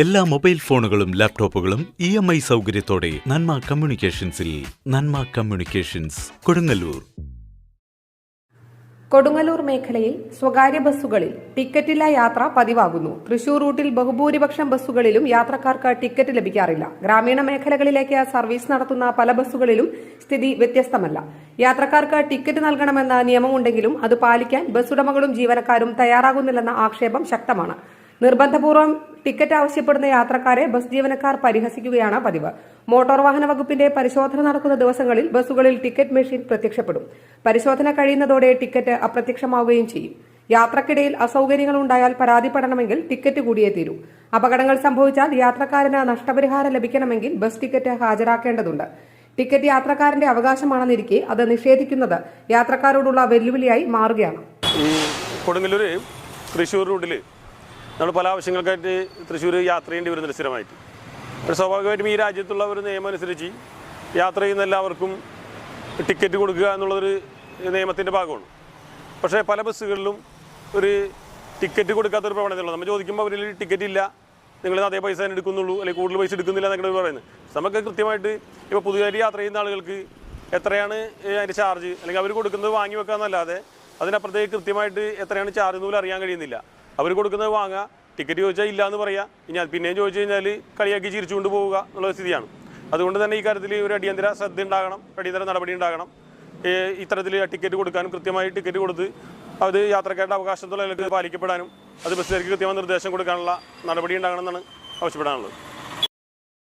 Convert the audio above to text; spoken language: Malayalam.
എല്ലാ മൊബൈൽ ഫോണുകളും ലാപ്ടോപ്പുകളും ഇ എം ഐ സൗകര്യത്തോടെ നന്മ കമ്മ്യൂണിക്കേഷൻസിൽ നന്മ കമ്മ്യൂണിക്കേഷൻസ് കൊടുങ്ങല്ലൂർ. കൊടുങ്ങല്ലൂർ മേഖലയിൽ സ്വകാര്യ ബസ്സുകളിൽ ടിക്കറ്റില്ല യാത്ര പതിവാകുന്നു. തൃശൂർ റൂട്ടിൽ ബഹുഭൂരിപക്ഷം ബസ്സുകളിലും യാത്രക്കാർക്ക് ടിക്കറ്റ് ലഭിക്കാറില്ല. ഗ്രാമീണ മേഖലകളിലേക്ക് സർവീസ് നടത്തുന്ന പല ബസ്സുകളിലും സ്ഥിതി വ്യത്യസ്തമല്ല. യാത്രക്കാർക്ക് ടിക്കറ്റ് നൽകണമെന്ന നിയമമുണ്ടെങ്കിലും അത് പാലിക്കാൻ ബസ് ഉടമകളും ജീവനക്കാരും തയ്യാറാകുന്നില്ലെന്ന ആക്ഷേപം ശക്തമാണ്. നിർബന്ധപൂർവം ടിക്കറ്റ് ആവശ്യപ്പെടുന്ന യാത്രക്കാരെ ബസ് ജീവനക്കാർ പരിഹസിക്കുകയാണ് പതിവ്. മോട്ടോർ വാഹന വകുപ്പിന്റെ പരിശോധന നടക്കുന്ന ദിവസങ്ങളിൽ ബസ്സുകളിൽ ടിക്കറ്റ് മെഷീൻ പ്രത്യക്ഷപ്പെടും. പരിശോധന കഴിയുന്നതോടെ ടിക്കറ്റ് അപ്രത്യക്ഷമാവുകയും ചെയ്യും. യാത്രക്കിടയിൽ അസൌകര്യങ്ങൾ ഉണ്ടായാൽ പരാതിപ്പെടണമെങ്കിൽ ടിക്കറ്റ് കൂടിയേ തീരൂ. അപകടങ്ങൾ സംഭവിച്ചാൽ യാത്രക്കാരന് നഷ്ടപരിഹാരം ലഭിക്കണമെങ്കിൽ ബസ് ടിക്കറ്റ് ഹാജരാക്കേണ്ടതുണ്ട്. ടിക്കറ്റ് യാത്രക്കാരന്റെ അവകാശമാണെന്നിരിക്കെ അത് നിഷേധിക്കുന്നത് യാത്രക്കാരോടുള്ള വെല്ലുവിളിയായി മാറുകയാണ്. കൊടുങ്ങല്ലൂർ തൃശ്ശൂർ റൂട്ടിൽ നമ്മൾ പല ആവശ്യങ്ങൾക്കായിട്ട് തൃശ്ശൂർ യാത്ര ചെയ്യേണ്ടി വരുന്നുണ്ട് സ്ഥിരമായിട്ട്. പക്ഷേ സ്വാഭാവികമായിട്ടും ഈ രാജ്യത്തുള്ള ഒരു നിയമം അനുസരിച്ച് യാത്ര ചെയ്യുന്ന എല്ലാവർക്കും ടിക്കറ്റ് കൊടുക്കുക എന്നുള്ളൊരു നിയമത്തിന്റെ ഭാഗമാണ്. പക്ഷേ പല ബസ്സുകളിലും ഒരു ടിക്കറ്റ് കൊടുക്കാത്തൊരു പ്രവണതയുള്ളത് നമ്മൾ ചോദിക്കുമ്പോൾ അവരിൽ ടിക്കറ്റ് ഇല്ല നിങ്ങൾ അതേ പൈസ തന്നെ എടുക്കുന്നുള്ളൂ അല്ലെങ്കിൽ കൂടുതൽ പൈസ എടുക്കുന്നില്ല എന്നൊക്കെ പറയുന്നത്. നമുക്ക് കൃത്യമായിട്ട് ഇപ്പോൾ പുതുതായി യാത്ര ചെയ്യുന്ന ആളുകൾക്ക് എത്രയാണ് അതിന്റെ ചാർജ്? അല്ലെങ്കിൽ അവർ കൊടുക്കുന്നത് വാങ്ങി വെക്കാമെന്നല്ലാതെ അതിനപ്പുറത്തേക്ക് കൃത്യമായിട്ട് എത്രയാണ് ചാർജ് എന്ന് അറിയാൻ കഴിയുന്നില്ല. അവർ കൊടുക്കുന്നത് വാങ്ങുക ടിക്കറ്റ് ചോദിച്ചാൽ ഇല്ല എന്ന് പറയാം. ഇനി അത് പിന്നെയും ചോദിച്ചു കഴിഞ്ഞാൽ കളിയാക്കി ചിരിച്ചുകൊണ്ട് പോവുക എന്നുള്ള സ്ഥിതിയാണ്. അതുകൊണ്ട് തന്നെ ഈ കാര്യത്തിൽ ഒരു അടിയന്തര ശ്രദ്ധ ഉണ്ടാകണം അടിയന്തര നടപടി ഉണ്ടാകണം. ഇത്തരത്തിൽ ടിക്കറ്റ് കൊടുക്കാനും കൃത്യമായി ടിക്കറ്റ് കൊടുത്ത് അത് യാത്രക്കാരുടെ അവകാശത്തുള്ള പാലിക്കപ്പെടാനും അത് ബസ്സുകാർക്ക് കൃത്യമായ നിർദ്ദേശം കൊടുക്കാനുള്ള നടപടി ഉണ്ടാകണമെന്നാണ് ആവശ്യപ്പെടാനുള്ളത്.